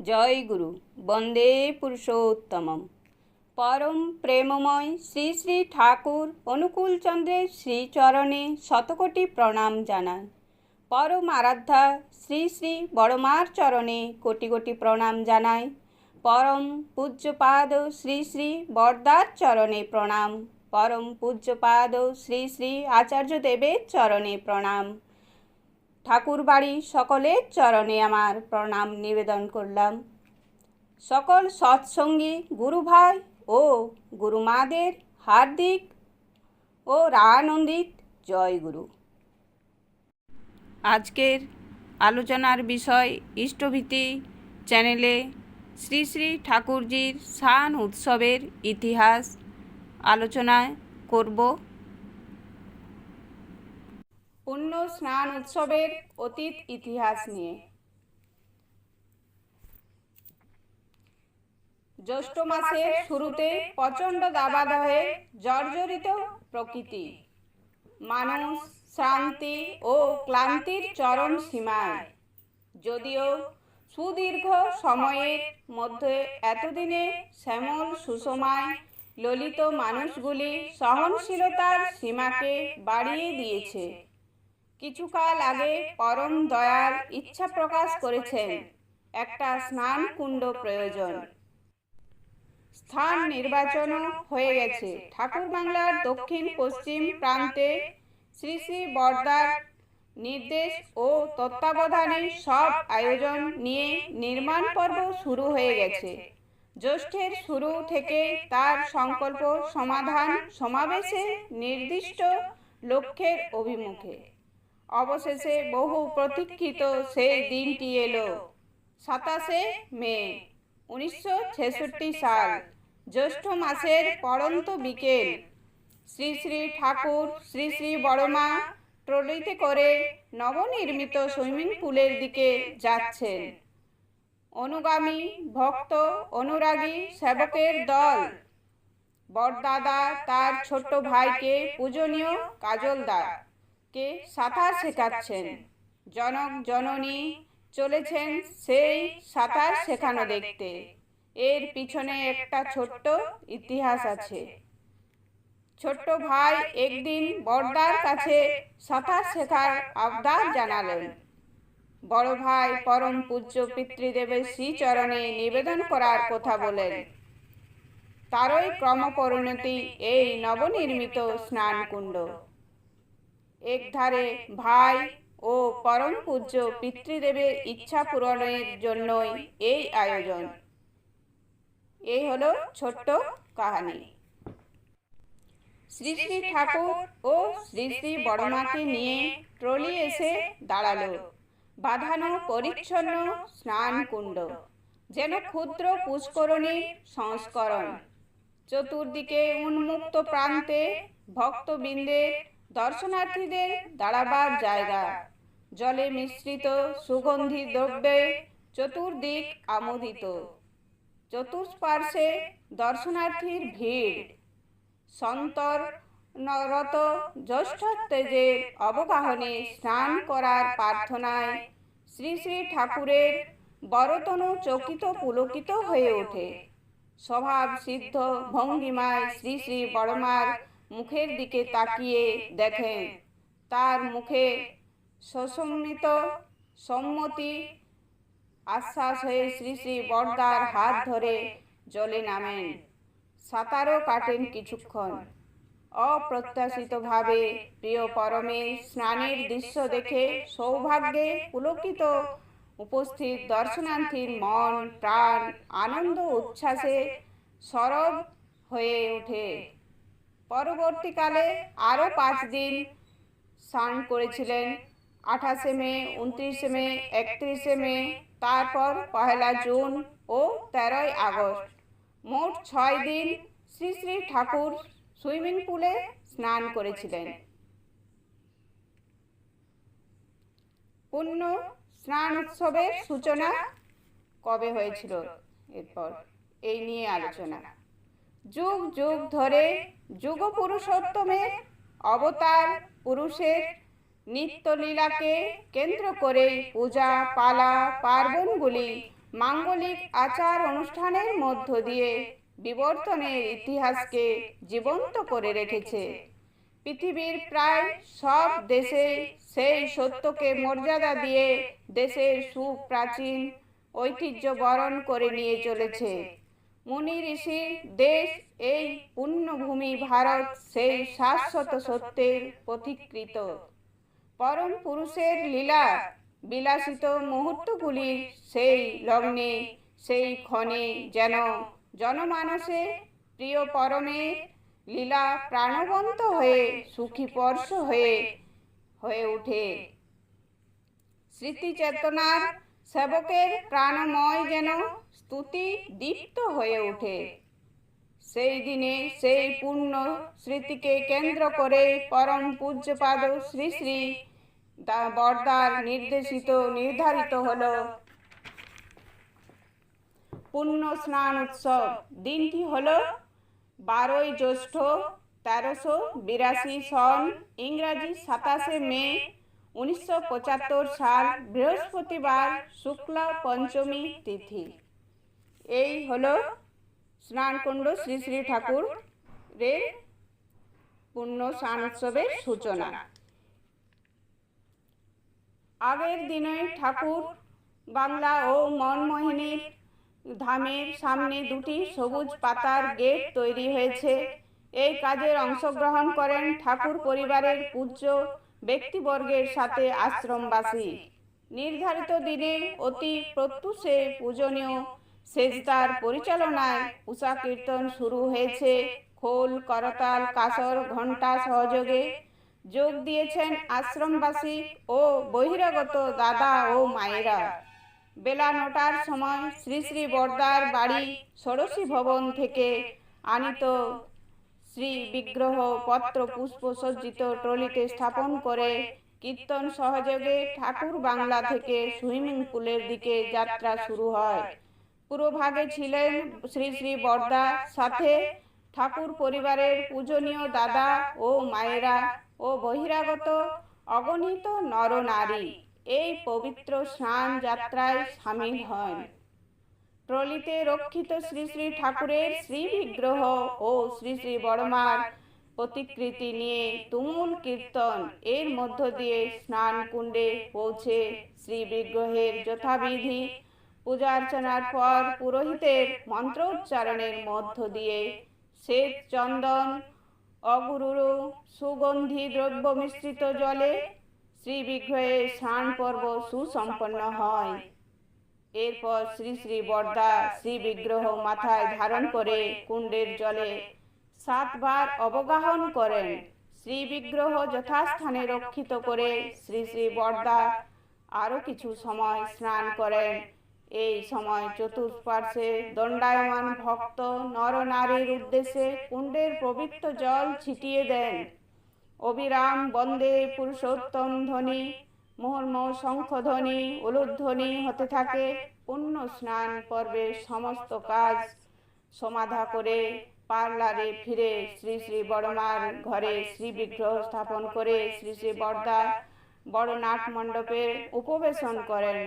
জয় গুরু। বন্দে পুরুষোত্তমম। পরম প্রেমময় শ্রী শ্রী ঠাকুর অনুকূল চন্দ্রের শ্রীচরণে শতকোটি প্রণাম জানান। পরম আরাধ্যা শ্রী শ্রী বড়মার চরণে কোটি কোটি প্রণাম জানাই। পরম পূজ্যপাদ শ্রী শ্রী বরদার চরণে প্রণাম। পরম পূজ্যপাদ শ্রী শ্রী আচার্য দেবের চরণে প্রণাম। ঠাকুর বাড়ি সকলের চরণে আমার প্রণাম নিবেদন করলাম। সকল সৎসঙ্গী, গুরু ভাই ও গুরুমাদের হার্দিক ও রানন্দিত জয় গুরু। আজকের আলোচনার বিষয় ইষ্টভীতি চ্যানেলে শ্রী শ্রী ঠাকুরজির শান উৎসবের ইতিহাস আলোচনায় করব। পুণ্য স্নান উৎসবের অতীত ইতিহাস নিয়ে। জ্যৈষ্ঠ মাসের শুরুতে প্রচণ্ড দাবাদহে জর্জরিত প্রকৃতি। মানুষ শান্তি ও ক্লান্তির চরম সীমায়। যদিও সুদীর্ঘ সময়ের মধ্যে এতদিনে শ্যামল সুষমায় ললিত মানুষগুলি সহনশীলতার সীমাকে বাড়িয়ে দিয়েছে। কিছুকাল আগে পরম দয়াল ইচ্ছা প্রকাশ করেছেন। একটা স্নান কুণ্ড প্রয়োজন। স্থান নির্বাচন হয়ে গেছে। ঠাকুর বাংলার দক্ষিণ পশ্চিম প্রান্তে শ্রী শ্রী বর্দার নির্দেশ ও তত্ত্বাবধানে সব আয়োজন নিয়ে নির্মাণ পর্ব শুরু হয়ে গেছে। জ্যৈষ্ঠের শুরু থেকে তার সংকল্প সমাধান সমাবেশে নির্দিষ্ট লক্ষ্যের অভিমুখে। অবশেষে বহু প্রতীক্ষিত সেই দিনটি এলো। সাতাশে মে, উনিশশো ছেষট্টি সাল, জ্যৈষ্ঠ মাসের পড়ন্ত বিকেল। শ্রী শ্রী ঠাকুর, শ্রী শ্রী বড়মা ট্রলিতে করে নবনির্মিত সুইমিং পুলের দিকে যাচ্ছেন। অনুগামী ভক্ত, অনুরাগী সেবকের দল। বড়দাদা তার ছোট্ট ভাইকে পূজনীয় কাজলদা কে সাঁতার শেখাচ্ছেন। জনক, জননী চলেছেন সেই সাঁতার শেখানো দেখতে। এর পিছনে একটা ছোট্ট ইতিহাস আছে। ছোট্ট ভাই একদিন বড়দার কাছে সাঁতার শেখার আবদার জানালেন। বড় ভাই পরম পূজ্য পিতৃদেবের শ্রীচরণে নিবেদন করার কথা বলেন। তারই ক্রমপরিণতি এই নবনির্মিত স্নানকুণ্ড। একধারে ভাই ও পরম পূজ্য পিতৃদেবের ইচ্ছা পূরণের জন্যই এই আয়োজন। এই হলো ছোট্ট কাহানি। শ্রী শ্রী ঠাকুর ও শ্রী শ্রী বড়মাকে নিয়ে ট্রলি এসে দাঁড়াল। বাঁধানো পরিচ্ছন্ন স্নান কুণ্ড, যেন ক্ষুদ্র পুষ্করণীর সংস্করণ। চতুর্দিকে উন্মুক্ত প্রান্তে ভক্তবৃন্দের দর্শনার্থীদের দাঁড়াবার জায়গা। জলে মিশ্রিত সুগন্ধি দ্রব্যে চতুর্দিক আমোদিত। চতুষ্পার্শ্বে দর্শনার্থীর ভিড়। সন্তর নরত জ্যৈষ্ঠ তেজের অবগাহনে স্নান করার প্রার্থনায় শ্রী শ্রী ঠাকুরের বরতনু চকিত পুলকিত হয়ে ওঠে। স্বভাব সিদ্ধ ভঙ্গিমায় শ্রী শ্রী বড়মার মুখের দিকে তাকিয়ে দেখেন। তার মুখে সসম্মিত সম্মতি আশ্বাস হয়ে শ্রী শ্রী বর্দার হাত ধরে জলে নামেন। সাঁতারও কাটেন কিছুক্ষণ। অপ্রত্যাশিতভাবে প্রিয় পরমে স্নানের দৃশ্য দেখে সৌভাগ্যে পুলকিত উপস্থিত দর্শনার্থীর মন, প্রাণ, আনন্দ, উচ্ছ্বাসে সরব হয়ে ওঠে। পরবর্তীকালে আরও পাঁচ দিন স্নান করেছিলেন। আঠাশে মে, উনত্রিশে মে, একত্রিশে মে, তারপর পহেলা জুন ও তেরোই আগস্ট। মোট ছয় দিন শ্রী শ্রী ঠাকুর সুইমিং পুলে স্নান করেছিলেন। পূর্ণ স্নান উৎসবের সূচনা কবে হয়েছিল? এরপর এই নিয়ে আলোচনা। যুগ যুগ ধরে যুগ পুরুষোত্তমের অবতার পুরুষের নিত্যলীলাকে কেন্দ্র করে পূজা, পালা, পার্বণগুলি মাঙ্গলিক আচার অনুষ্ঠানের মধ্য দিয়ে বিবর্তনের ইতিহাসকে জীবন্ত করে রেখেছে। পৃথিবীর প্রায় সব দেশে সেই সত্যকে মর্যাদা দিয়ে দেশের সুপ্রাচীন ঐতিহ্য বরণ করে নিয়ে চলেছে। মুনি ঋষি, দেশ এই পুণ্যভূমি ভারত সেই শাশ্বত সত্যের পথিকৃত। পরম পুরুষের লীলা বিলাসিত মুহূর্তগুলির সেই লগ্নে, সেই ক্ষণে যেন জনমানসে প্রিয় পরমের লীলা প্রাণবন্ত হয়ে সুখীপর্শ হয়ে হয়ে ওঠে। স্মৃতি চেতনার সেবকের প্রাণময় যেন স্তুতি দীপ্ত হয়ে ওঠে। সেই দিনে সেই পূর্ণ স্মৃতিকে কেন্দ্র করে পরম পূজ্যপাদ শ্রী শ্রী বর্দার নির্দেশিত, নির্ধারিত হল। পুণ্য স্নান উৎসব দিনটি হল বারোই জ্যৈষ্ঠ তেরোশো বিরাশি সন ইংরাজি সাতাশে মে উনিশশো পঁচাত্তর সাল বৃহস্পতিবার শুক্লা পঞ্চমী তিথি। এই হলো স্নানকুণ্ড শ্রী শ্রী ঠাকুর ঠাকুরের পূর্ণ স্নান উৎসবের সূচনা। আগের দিনে ঠাকুর বাংলা ও মনমোহিনীর ধামের সামনে দুটি সবুজ পাতার গেট তৈরি হয়েছে। এই কাজের অংশগ্রহণ করেন ঠাকুর পরিবারের পূজ্য ব্যক্তিবর্গের সাথে আশ্রমবাসী। নির্ধারিত দিনে অতি প্রত্যুষে পূজনীয় সেজদার পরিচালনায় উষা কীর্তন শুরু হয়েছে। খোল, করতাল কাসর ঘণ্টা সহযোগে যোগ দিয়েছেন আশ্রমবাসী ও বহিরাগত দাদা ও মায়েরা। বেলা নটার সময় শ্রী শ্রী বর্দার বাড়ি ষোড়শী ভবন থেকে আনিত শ্রী বিগ্রহ পত্র পুষ্প সজ্জিত ট্রলিতে স্থাপন করে কীর্তন সহযোগে ঠাকুর বাংলা থেকে সুইমিং পুলের দিকে যাত্রা শুরু হয়। পুরোভাগে ছিলেন শ্রী শ্রী বর্দা সাথে ঠাকুর পরিবারের পূজনীয় দাদা ও মায়েরা ও বহিরাগত অগণিত নরনারী। এই পবিত্র স্নান যাত্রায় সামিল হন। ট্রলিতে রক্ষিত শ্রী শ্রী ঠাকুরের শ্রী বিগ্রহ ও শ্রী শ্রী বড়মার প্রতিকৃতি নিয়ে তুমুল কীর্তন। এর মধ্য দিয়ে স্নান কুণ্ডে পৌঁছে শ্রী বিগ্রহের যথাবিধি পূজা অর্চনার পর পুরোহিতের মন্ত্র উচ্চারণের মধ্য দিয়ে শ্বেত চন্দন, অগুরুরু, সুগন্ধি দ্রব্য মিশ্রিত জলে শ্রী বিগ্রহের স্নান পর্ব সুসম্পন্ন হয়। এরপর শ্রী শ্রী বর্দা শ্রী বিগ্রহ মাথায় ধারণ করে কুণ্ডের জলে সাতবার অবগাহন করেন। শ্রী বিগ্রহ যথাস্থানে রক্ষিত করে শ্রী শ্রী বর্দা আরও কিছু সময় স্নান করেন। এই সময় চতুষ্পার্শ্বে দণ্ডায়মান ভক্ত নরনারীর উদ্দেশ্যে কুণ্ডের পবিত্র জল ছিটিয়ে দেন। অবিরাম বন্দে পুরুষোত্তম ধ্বনি মুহুর্ম শঙ্খধ্বনি উলুধ্বনি হতে থাকে। পুণ্য স্নান পর্বের সমস্ত কাজ সমাধা করে পার্লারে ফিরে শ্রী শ্রী বড়মার ঘরে শ্রী বিগ্রহ স্থাপন করে শ্রী শ্রী বড়দা বড় নাট মণ্ডপের উপবেশন করেন।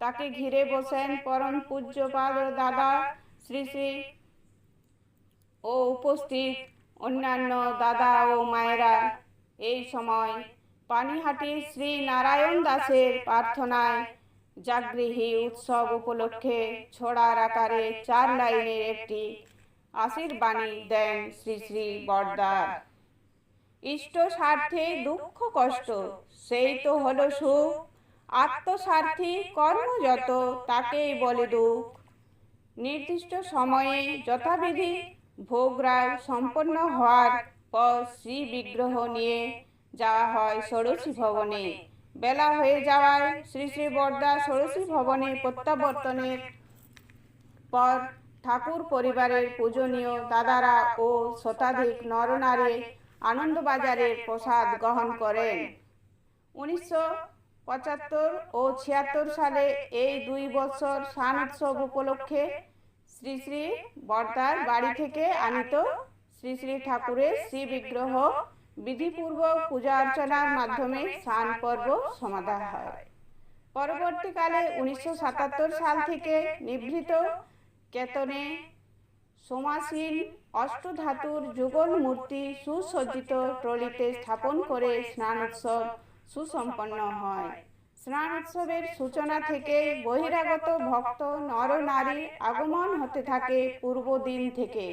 তাকে ঘিরে বসেন পরম পূজ্যপাদ দাদা শ্রী শ্রী ও উপস্থিত অন্যান্য দাদা ও মায়েরা। এই সময় পানিহাটি শ্রী নারায়ণ দাসের প্রার্থনায় জাগৃহী উৎসব উপলক্ষে ছড়ার আকারে চার লাইনের একটি আশীর্বাণী দেন শ্রী শ্রী বরদার। ইষ্ট স্বার্থে দুঃখ কষ্ট, সেই তো হলো সুখ। আত্মস্বার্থী কর্ম যত, তাকেই বলে দুঃখ। নির্দিষ্ট সময়ে যথাবিধি ভোগরাগ সম্পন্ন হওয়ার পর শ্রী বিগ্রহ নিয়ে যাওয়া হয় ষোড়শী ভবনে। বেলা হয়ে যাওয়ায় শ্রী শ্রী বর্দা ষোড়শী ভবনে প্রত্যাবর্তনের পর ঠাকুর পরিবারের পূজনীয় দাদারা ও শতাধিক নরনারী আনন্দবাজারের প্রসাদ গ্রহণ করেন। উনিশশো পঁচাত্তর ও ছিয়াত্তর সালে এই দুই বছর সান উৎসব উপলক্ষে শ্রী শ্রী বর্দার বাড়ি থেকে আনিত শ্রী শ্রী ঠাকুরের শ্রী বিগ্রহ বিধিপূর্বক পূজা অর্চনার মাধ্যমে স্নান পর্ব সমাধা হয়। পরবর্তীকালে উনিশশো সাতাত্তর সাল থেকে নিভৃত কেতনে সমাসীন অষ্টধাতুর যুগল মূর্তি সুসজ্জিত ট্রলিতে স্থাপন করে স্নান উৎসব সুসম্পন্ন হয়। স্নান উৎসবের সূচনা থেকে বহিরাগত ভক্ত নর নারী আগমন হতে থাকে পূর্ব দিন থেকে।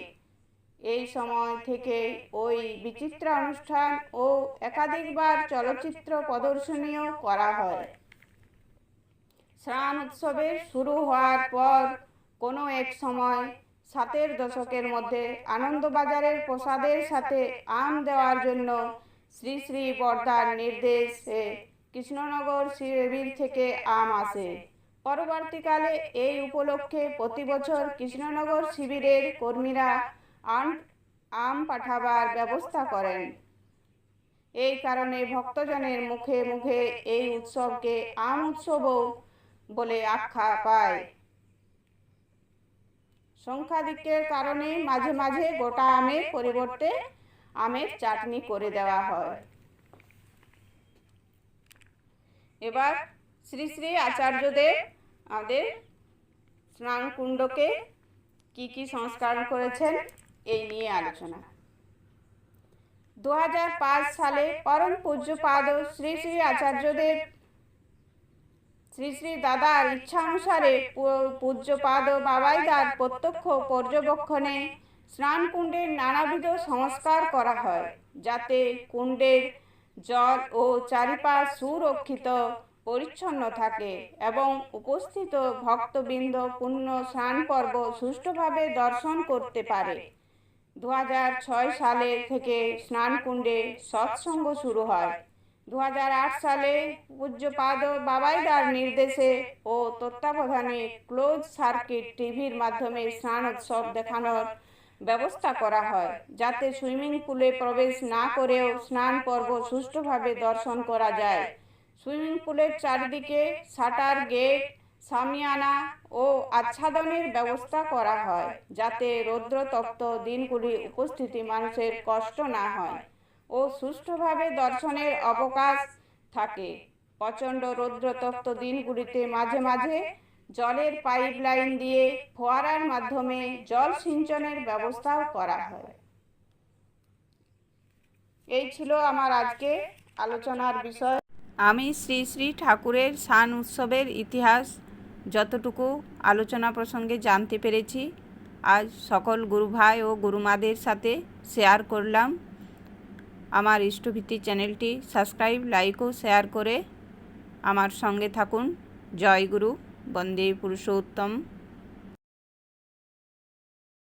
এই সময় থেকে ওই বিচিত্র অনুষ্ঠান ও একাধিকবার চলচ্চিত্র প্রদর্শনীও করা হয়। স্নান উৎসবের শুরু হওয়ার পর কোনো এক সময় সাতের দশকের মধ্যে আনন্দবাজারের প্রসাদের সাথে আম দেওয়ার জন্য শ্রী শ্রী পর্দার নির্দেশে কৃষ্ণনগর শিবির থেকে আম আসে। পরবর্তীকালে এই উপলক্ষে প্রতি বছর কৃষ্ণনগর শিবিরের কর্মীরা আম পাঠাবার ব্যবস্থা করেন। এই কারণে ভক্তজনের মুখে মুখে এই উৎসবকে আম উৎসবও বলে আখ্যা পায়। সংখ্যাধিক্যের কারণে মাঝে মাঝে গোটা আমের পরিবর্তে আমের চাটনি করে দেওয়া হয়। এবার শ্রী শ্রী আচার্যদেব আমাদের স্নানকুণ্ডকে কি কি সংস্কার করেছেন এই নিয়ে আলোচনা। দু হাজার পাঁচ সালে পরম পূজ্যপাদ শ্রী শ্রী আচার্যদেব শ্রী শ্রী দাদার ইচ্ছানুসারে পু- পূজ্যপাদ বাবাইদার প্রত্যক্ষ পর্যবেক্ষণে স্নান কুণ্ডের নানাবিধ সংস্কার করা হয়, যাতে কুণ্ডের জল ও চারিপাশ সুরক্ষিত, পরিচ্ছন্ন থাকে এবং উপস্থিত ভক্তবৃন্দ পূর্ণ স্নান পর্ব সুষ্ঠুভাবে দর্শন করতে পারে। দু ছয় সালে থেকে স্নানকুণ্ডে সৎসঙ্গ শুরু হয়। দু হাজার আট সালে পূজ্যপাদ বাবাইদার নির্দেশে ও তত্ত্বাবধানে ক্লোজ সার্কিট টিভির মাধ্যমে স্নান উৎসব দেখানোর ব্যবস্থা করা হয়। যাতে সুইমিং পুলে প্রবেশ না করেও স্নান পর্ব সুষ্ঠুভাবে দর্শন করা যায়। সুইমিং পুলের চারিদিকে শাটার গেট সামিয়ানা ও আচ্ছাদনের ব্যবস্থা করা হয় যাতে রৌদ্রতপ্ত দিনগুলি উপস্থিতি মানুষের কষ্ট না হয় ও সুষ্ঠুভাবে দর্শনের অবকাশ থাকে। প্রচণ্ড রৌদ্রতপ্ত দিনগুলিতে মাঝে মাঝে জলের পাইপ লাইন দিয়ে ফোয়ারার মাধ্যমে জল সিঞ্চনের ব্যবস্থাও করা হয়। এই ছিল আমার আজকে আলোচনার বিষয়। আমি শ্রী শ্রী ঠাকুরের শান উৎসবের ইতিহাস যতটুকু আলোচনা প্রসঙ্গে জানতে পেরেছি, আজ সকল গুরু ভাই ও গুরুমাদের সাথে শেয়ার করলাম। আমার ইষ্টভিত্তি চ্যানেলটি সাবস্ক্রাইব, লাইক ও শেয়ার করে আমার সঙ্গে থাকুন। জয় গুরু, বন্দে পুরুষোত্তম।